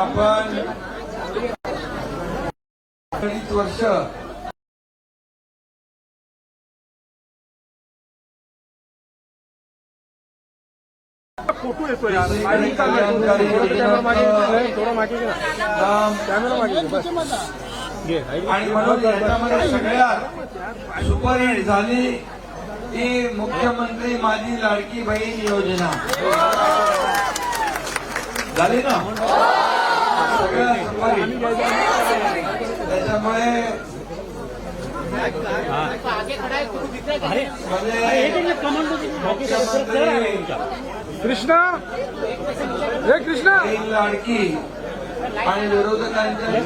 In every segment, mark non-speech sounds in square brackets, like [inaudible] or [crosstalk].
आपण वर्ष फोटो येतोय आणि म्हणून याच्यामध्ये सगळ्यात सुपरहिट झाली ती मुख्यमंत्री माझी लाडकी बहीण योजना. झाली ना? त्याच्यामुळे मुख्यमंत्री कृष्णा! हे कृष्णा! लाडकी आणि विरोधकांच्या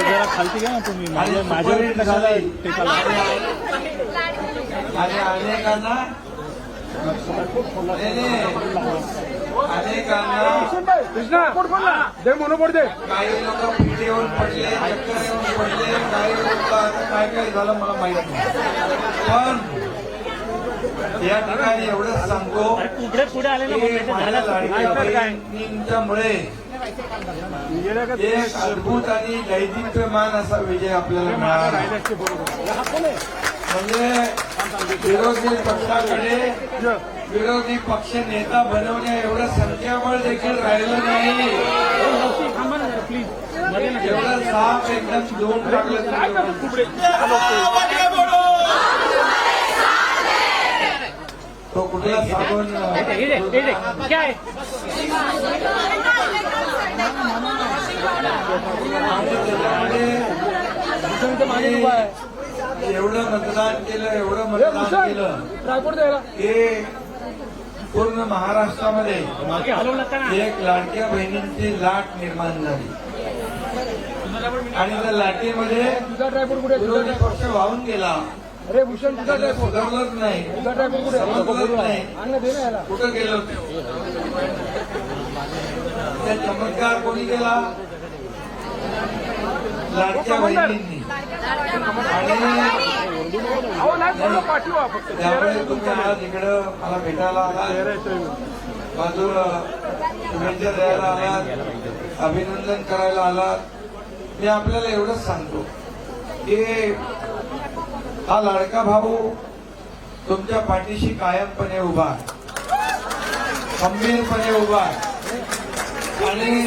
जरा खालती घ्या ना तुम्ही. माझ्या माझ्या आणि अनेकांना. अनेकांना कृष्णा दे मोनोपोड दे काही लोक पिढी येऊन पडले चक्कर येऊन पडले काही लोक काय? काय झालं मला माहीत नाही पण या ठिकाणी एवढंच सांगतो पुढे पुढे आले ना एक अद्भुत आणि दैदिप्यमान असा विजय आपल्याला मिळाला म्हणजे विरोधी पक्षाकडे विरोधी पक्ष नेता बनवण्या एवढं संख्याबळ देखील राहिलं नाही. एवढं साफ एकदम दोन टाकलं तो कुठला साबण? काय एवढं मतदान केलं एवढं मतदान केलं. हे पूर्ण महाराष्ट्रामध्ये एक लाडक्या बहिणींची लाट निर्माण झाली. आणि त्या लाटेमध्ये विरोधी पक्ष वाहून गेला. अरे भूषण तुझा सुधारलंच नाही. कुठे गेलो? त्या चमत्कार कोणी केला? लाडक्या बहिणींनी आणि त्यामुळे तुम्ही आज इकडं मला भेटायला आलात. बाजूला शुभेच्छा द्यायला आलात. अभिनंदन करायला आलात. मी आपल्याला एवढंच सांगतो की हा लाडका भाऊ तुमच्या पाठीशी कायमपणे उभा आहे. खंबीरपणे उभा आहे. आणि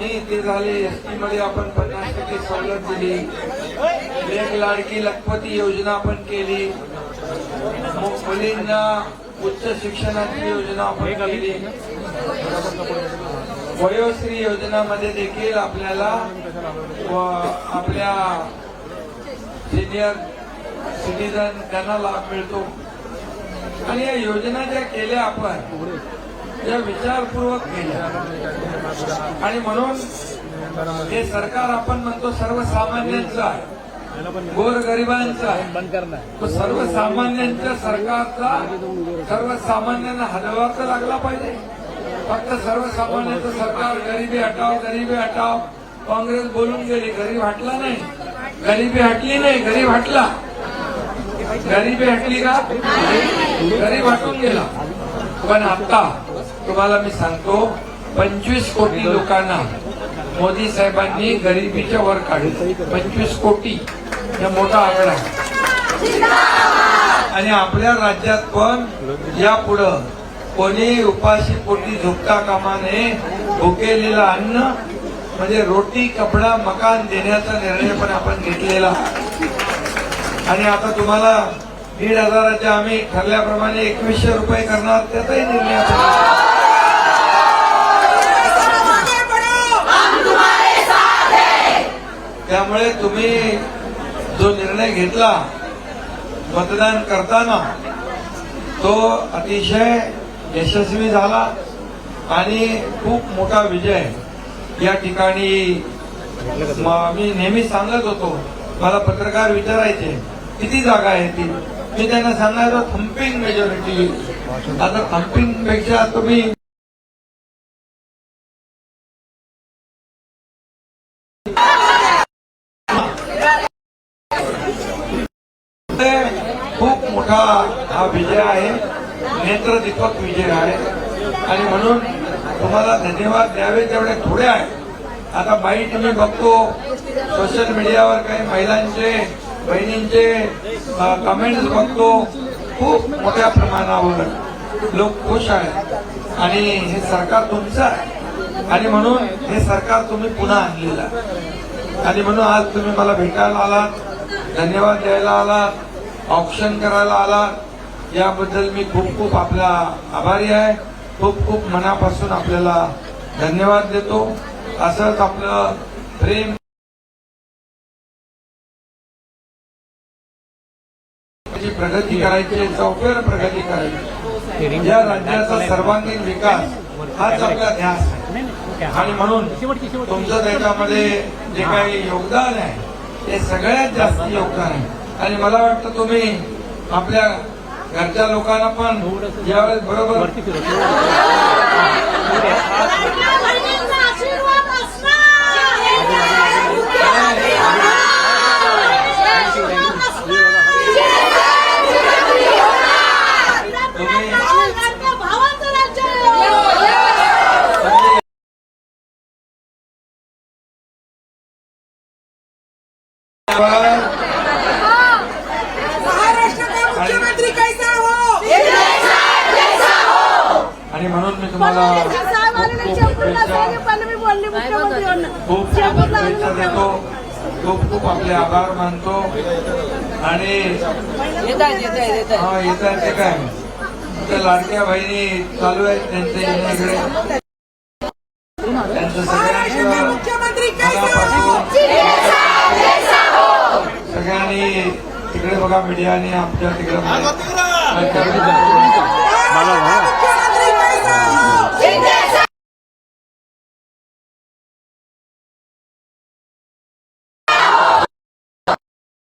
ते नाही ते झाले. एसटी मध्ये आपण पन्नास टक्के सवलत दिली. एक लाडकी लखपती योजना आपण केली. मुलींना उच्च शिक्षणाची योजना आपण केली. वयोश्री योजनामध्ये देखील आपल्याला व- आपल्या सिनियर सिटीजन त्यांना लाभ मिळतो. आणि या योजना ज्या केल्या आपण त्या विचारपूर्वक केल्या. आणि म्हणून हे सरकार आपण म्हणतो सर्वसामान्यांचं आहे. गोरगरिबांचं आहे. सर्वसामान्यांच्या सरकारचा सर्वसामान्यांना हलवा तर लागला पाहिजे. फक्त सर्वसामान्यांचं सरकार गरिबी हटाव गरिबी हटाव काँग्रेस बोलून गेली गरीब हटला नाही. गरिबी हटली नाही गरीब हटला. गरिबी हटली का? घरी वाटून गेला. पण आता तुम्हाला मी सांगतो पंचवीस कोटी लोकांना मोदी साहेबांनी गरिबीच्या वर काढले. पंचवीस कोटी. हा मोठा आकडा आहे. आणि आपल्या राज्यात पण यापुढं कोणी उपाशी पोटी झोपता कामाने भुकेलेलं अन्न म्हणजे रोटी कपडा मकान देण्याचा निर्णय पण आपण घेतलेला. आणि आता तुम्हाला दीड हजाराच्या आम्ही ठरल्याप्रमाणे एकवीसशे रुपये करणार त्याचाही निर्णय त्यामुळे तुम्ही जो निर्णय घेतला मतदान करताना तो अतिशय यशस्वी झाला आणि खूप मोठा विजय या ठिकाणी मी नेहमी सांगत होतो मला पत्रकार विचारायचे किती जागा आहे ती? मी त्यांना सांगणार थम्पिंग मेजॉरिटी आता थम्पिंगपेक्षा तुम्ही खूप मोठा हा विजय आहे. नेत्रदीपक विजय आहे. आणि म्हणून तुम्हाला धन्यवाद द्यावे तेवढे थोडे आहे. आता बाईट तुम्ही बघतो सोशल मीडियावर काही महिलांचे बहिणींचे कमेंट्स बघतो. खूप मोठ्या प्रमाणावर लोक खुश आहेत. आणि हे सरकार तुमचं आहे. आणि म्हणून हे सरकार तुम्ही पुन्हा आणलेलं आहे. आणि म्हणून आज तुम्ही मला भेटायला आलात धन्यवाद द्यायला आलात ऑप्शन करायला आलात. याबद्दल मी खूप खूप आपला आभारी आहे. खूप खूप मनापासून आपल्याला धन्यवाद देतो. असंच आपलं प्रेम प्रगती करायची चौफेर प्रगती करायची. या राज्याचा सर्वांगीण विकास हाच आपला ध्यास आहे. आणि म्हणून तुमचं त्याच्यामध्ये जे काही योगदान आहे ते सगळ्यात जास्त योगदान आहे. आणि मला वाटतं तुम्ही आपल्या घरच्या लोकांना पण यावेळेस बरोबर [laughs] महाराष्ट्र मुख्यमंत्री कैसा हो? आणि म्हणून मी तुम्हाला खूप खूप शुभेच्छा खूप खूप शुभेच्छा देतो खूप खूप आपले आभार मानतो. आणि हा येत आहे ते काय? त्या लाडक्या बहिणी चालू आहेत त्यांच्या येण्याकडे त्यांचं महाराष्ट्र का सगळ्यांचं मुख्यमंत्री कैसा हो मनापासून सगळ्यांनी बघा मीडियाने आमच्या तिकडे हो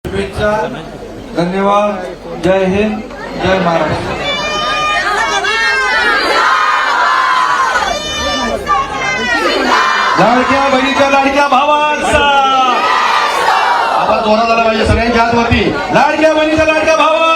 शुभेच्छा. धन्यवाद. जय हिंद. जय महाराष्ट्र. लाडक्या बहिणीच्या लाडक्या भावांचा जोरा झाला पाहिजे सगळ्यांच्या हातवरती. लाडक्या बहिणीच्या लाडक्या भावा.